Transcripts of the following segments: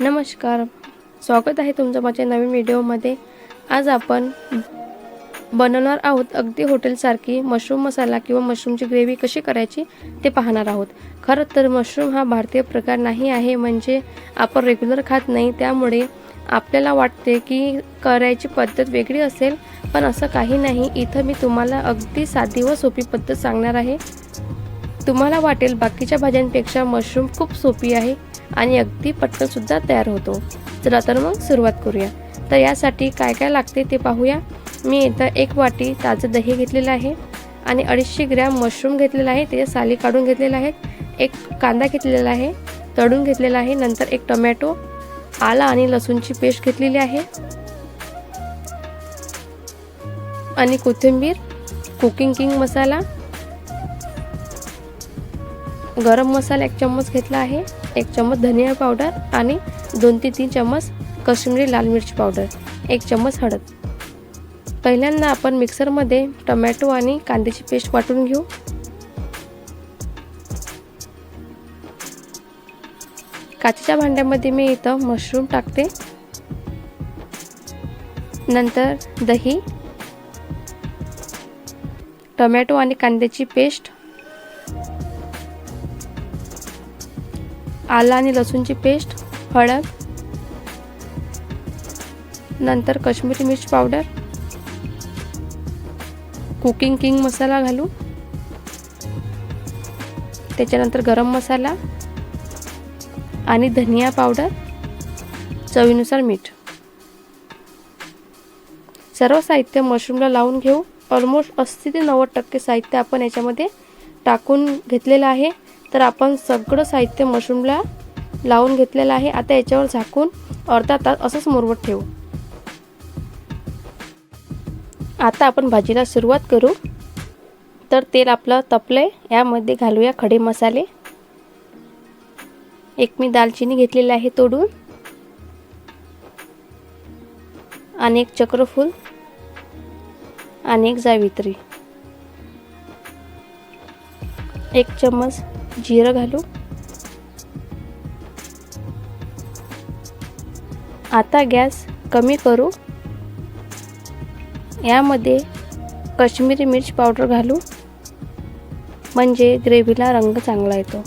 नमस्कार. स्वागत आहे तुमचं माझ्या नवीन व्हिडिओमध्ये. आज आपण बनवणार आहोत अगदी हॉटेलसारखी मशरूम मसाला किंवा मशरूमची ग्रेव्ही कशी करायची ते पाहणार आहोत. खरं तर मशरूम हा भारतीय प्रकार नाही आहे म्हणजे आपण रेग्युलर खात नाही. त्यामुळे आपल्याला वाटते की करायची पद्धत वेगळी असेल पण असं काही नाही. इथं मी तुम्हाला अगदी साधी व सोपी पद्धत सांगणार आहे. तुम्हाला वाटेल बाकीच्या भाज्यांपेक्षा मशरूम खूप सोपी आहे. आणि अगदी पटकन सुद्धा तयार होतो. चला तर मग सुरुवात करूया. तर यासाठी काय काय लागते ते पाहूया. मी इथं एक वाटी ताजं दही घेतलेलं आहे आणि अडीचशे ग्रॅम मशरूम घेतलेला आहे. त्याच्या साली काढून घेतलेलं आहे. एक कांदा घेतलेला आहे तळून घेतलेला आहे. नंतर एक टोमॅटो आला आणि लसूणची पेस्ट घेतलेली आहे. आणि कोथिंबीर कुकिंग किंग मसाला गरम मसाला एक चम्मच घेतला आहे. एक चम्मच धनिया पावडर आणि दोन ते तीन चम्मच कश्मीरी लाल मिरची पावडर एक चम्मच हळद. पहिल्यांदा आपण मिक्सरमध्ये टोमॅटो आणि कांद्याची पेस्ट वाटून घेऊ. काचेच्या भांड्यामध्ये मी इथं मशरूम टाकते. नंतर दही टोमॅटो आणि कांद्याची पेस्ट आला आणि लसूणची पेस्ट हळद नंतर काश्मीरी मिर्च पावडर कुकिंग किंग मसाला घालू त्याच्यानंतर गरम मसाला आणि धनिया पावडर चवीनुसार मीठ. सर्व साहित्य मशरूमला लावून घेऊ. ऑलमोस्ट अस्सी ते नव्वद टक्के साहित्य आपण याच्यामध्ये टाकून घेतलेलं आहे. तर आपण सगळं साहित्य मशरूमला लावून घेतलेलं आहे. आता याच्यावर झाकून अर्धा तास असंच मुरवत ठेवू. आता आपण भाजीला सुरुवात करू. तर तेल आपलं तपलंय. यामध्ये घालूया खडे मसाले. एक मी दालचिनी घेतलेली आहे तोडून. आणि एक चक्रफूल. आणि एक जावित्री. एक चम्मच जिरं घालू. आता गॅस कमी करू. यामध्ये कश्मीरी मिर्च पावडर घालू. म्हणजे ग्रेव्हीला रंग चांगला येतो.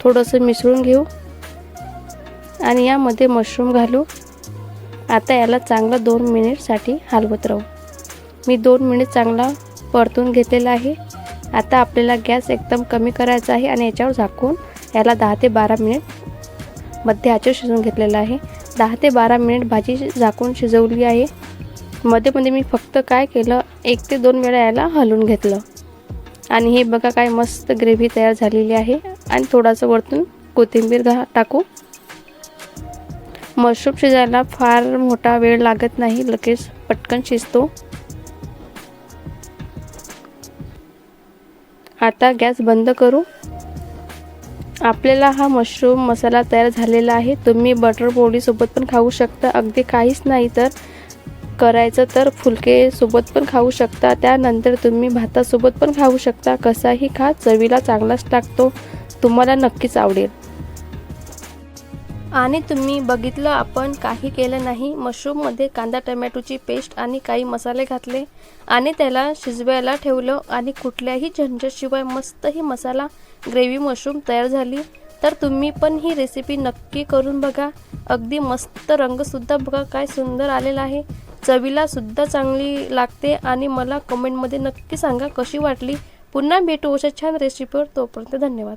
थोडंसं मिसळून घेऊ. आणि यामध्ये मशरूम घालू. आता याला चांगलं दोन मिनिटसाठी हलवत राहू. मी दोन मिनिट चांगला परतून घेतलेला आहे. आता आपल्याला गॅस एकदम कमी करायचा आहे आणि याच्यावर झाकून याला दहा ते बारा मिनिटमध्ये याच्यावर शिजवून घेतलेला आहे. दहा ते बारा मिनिट भाजी झाकून शिजवली आहे. मध्ये मध्ये मी फक्त काय केलं एक ते दोन वेळा याला हलवून घेतलं. आणि हे बघा काय मस्त ग्रेव्ही तयार झालेली आहे. आणि थोडंसं वरतून कोथिंबीर घा टाकू. मशरूम शिजायला फार मोठा वेळ लागत नाही लगेच पटकन शिजतो. आता गॅस बंद करू. आपल्याला हा मशरूम मसाला तयार झालेला आहे. तुम्ही बटर पोळीसोबत पण खाऊ शकता. अगदी काहीच नाही तर करायचं तर फुलके सोबत पण खाऊ शकता. त्यानंतर तुम्ही भातासोबत पण खाऊ शकता. कसाही खा चवीला चांगलाच टाकतो तुम्हाला नक्कीच आवडेल. आणि तुम्ही बघितलं आपण काही केलं नाही. मशरूममध्ये कांदा टमॅटोची पेस्ट आणि काही मसाले घातले आणि त्याला शिजवायला ठेवलं आणि कुठल्याही झंझटशिवाय मस्त ही मसाला ग्रेव्ही मशरूम तयार झाली. तर तुम्ही पण ही रेसिपी नक्की करून बघा. अगदी मस्त रंगसुद्धा बघा काय सुंदर आलेला आहे. चवीला सुद्धा चांगली लागते आणि मला कमेंटमध्ये नक्की सांगा कशी वाटली. पुन्हा भेटू अशा छान रेसिपीवर तोपर्यंत धन्यवाद.